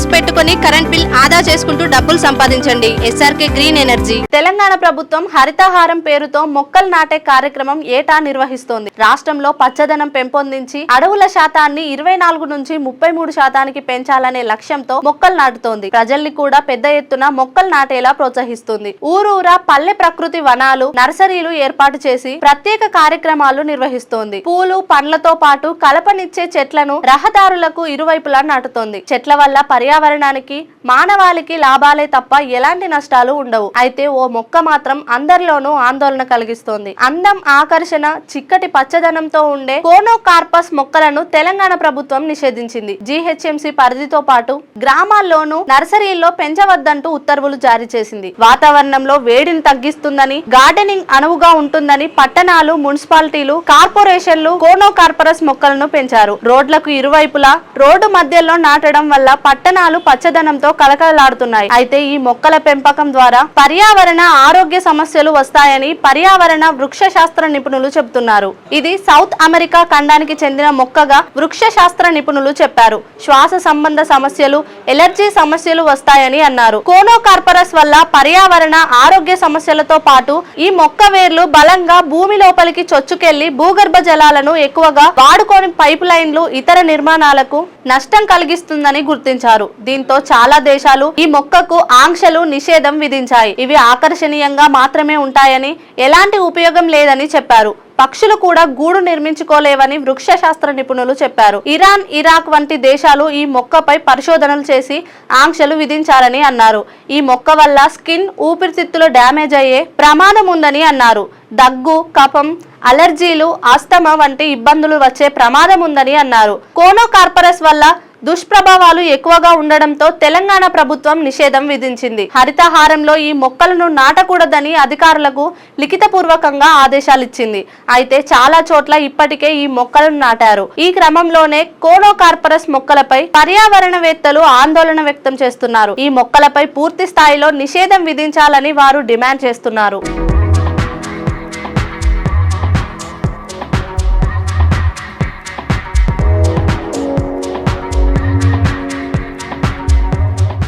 Savings పెట్టుకుని current bill ఆదా చేసుకుంటూ డబ్బులు సంపాదించండి. SRK green energy. తెలంగాణ ప్రభుత్వం హరితహారం పేరుతో మొక్కలు నాటే కార్యక్రమం ఏటా నిర్వహిస్తోంది. రాష్ట్రంలో పచ్చదనం పెంపొందించి అడవుల శాతాన్ని ఇరవై నాలుగు నుంచి ముప్పై మూడు శాతానికి పెంచాలనే లక్ష్యంతో మొక్కలు నాటుతోంది. ప్రజల్ని కూడా పెద్ద ఎత్తున మొక్కలు నాటేలా ప్రోత్సహిస్తుంది. ఊరూరా పల్లె ప్రకృతి వనాలు నర్సరీలు ఏర్పాటు చేసి ప్రత్యేక కార్యక్రమాలు నిర్వహిస్తోంది. పూలు పండ్లతో పాటు కలపనిచ్చే చెట్లను రహదారులకు ఇరువైపులా నాటుతోంది. చెట్ల వల్ల పర్యావరణానికి మానవాళికి లాభాలే తప్ప ఎలాంటి నష్టాలు ఉండవు. అయితే ఓ మొక్క మాత్రం అందరిలోనూ ఆందోళన కలిగిస్తోంది. అందం ఆకర్షణ చిక్కటి పచ్చదనంతో ఉండే కోనోకార్పస్ మొక్కలను తెలంగాణ ప్రభుత్వం నిషేధించింది. జీహెచ్ఎంసీ పరిధితో పాటు గ్రామాల్లోనూ నర్సరీల్లో పెంచవద్దంటూ ఉత్తర్వులు జారీ చేసింది. వాతావరణంలో వేడిని తగ్గిస్తుందని గార్డెనింగ్ అనువుగా ఉంటుందని పట్టణాలు మున్సిపాలిటీలు కార్పొరేషన్లు కోనోకార్పరస్ మొక్కలను పెంచారు. రోడ్లకు ఇరువైపులా రోడ్డు మధ్యలో నాటడం వల్ల పట్టణ పట్టణాలు పచ్చదనంతో కలకలలాడుతున్నాయి అయితే ఈ మొక్కల పెంపకం ద్వారా పర్యావరణ ఆరోగ్య సమస్యలు వస్తాయని పర్యావరణ వృక్ష శాస్త్ర నిపుణులు చెబుతున్నారు. ఇది సౌత్ అమెరికా ఖండానికి చెందిన మొక్కగా వృక్ష శాస్త్ర నిపుణులు చెప్పారు. శ్వాస సంబంధ సమస్యలు ఎలర్జీ సమస్యలు వస్తాయని అన్నారు. కోనోకార్పరస్ వల్ల పర్యావరణ ఆరోగ్య సమస్యలతో పాటు ఈ మొక్క వేర్లు బలంగా భూమి లోపలికి చొచ్చుకెళ్ళి భూగర్భ జలాలను ఎక్కువగా వాడుకోని పైప్ లైన్లు ఇతర నిర్మాణాలకు నష్టం కలిగిస్తుందని గుర్తించారు. దీంతో చాలా దేశాలు ఈ మొక్కకు ఆంక్షలు నిషేధం విధించాయి. ఇవి ఆకర్షణీయంగా మాత్రమే ఉంటాయని ఎలాంటి ఉపయోగం లేదని చెప్పారు. పక్షులు కూడా గూడు నిర్మించుకోలేవని వృక్ష శాస్త్ర నిపుణులు చెప్పారు. ఇరాన్ ఇరాక్ వంటి దేశాలు ఈ మొక్కపై పరిశోధనలు చేసి ఆంక్షలు విధించారని అన్నారు. ఈ మొక్క వల్ల స్కిన్ ఊపిరితిత్తులు డ్యామేజ్ అయ్యే ప్రమాదం ఉందని అన్నారు. దగ్గు కఫం అలర్జీలు ఆస్తమా వంటి ఇబ్బందులు వచ్చే ప్రమాదం ఉందని అన్నారు. కోనోకార్పరస్ వల్ల దుష్ప్రభావాలు ఎక్కువగా ఉండడంతో తెలంగాణ ప్రభుత్వం నిషేధం విధించింది. హరితహారంలో ఈ మొక్కలను నాటకూడదని అధికారులకు లిఖితపూర్వకంగా ఆదేశాలిచ్చింది. అయితే చాలా చోట్ల ఇప్పటికే ఈ మొక్కలను నాటారు. ఈ క్రమంలోనే కోనోకార్పరస్ మొక్కలపై పర్యావరణవేత్తలు ఆందోళన వ్యక్తం చేస్తున్నారు. ఈ మొక్కలపై పూర్తి స్థాయిలో నిషేధం విధించాలని వారు డిమాండ్ చేస్తున్నారు.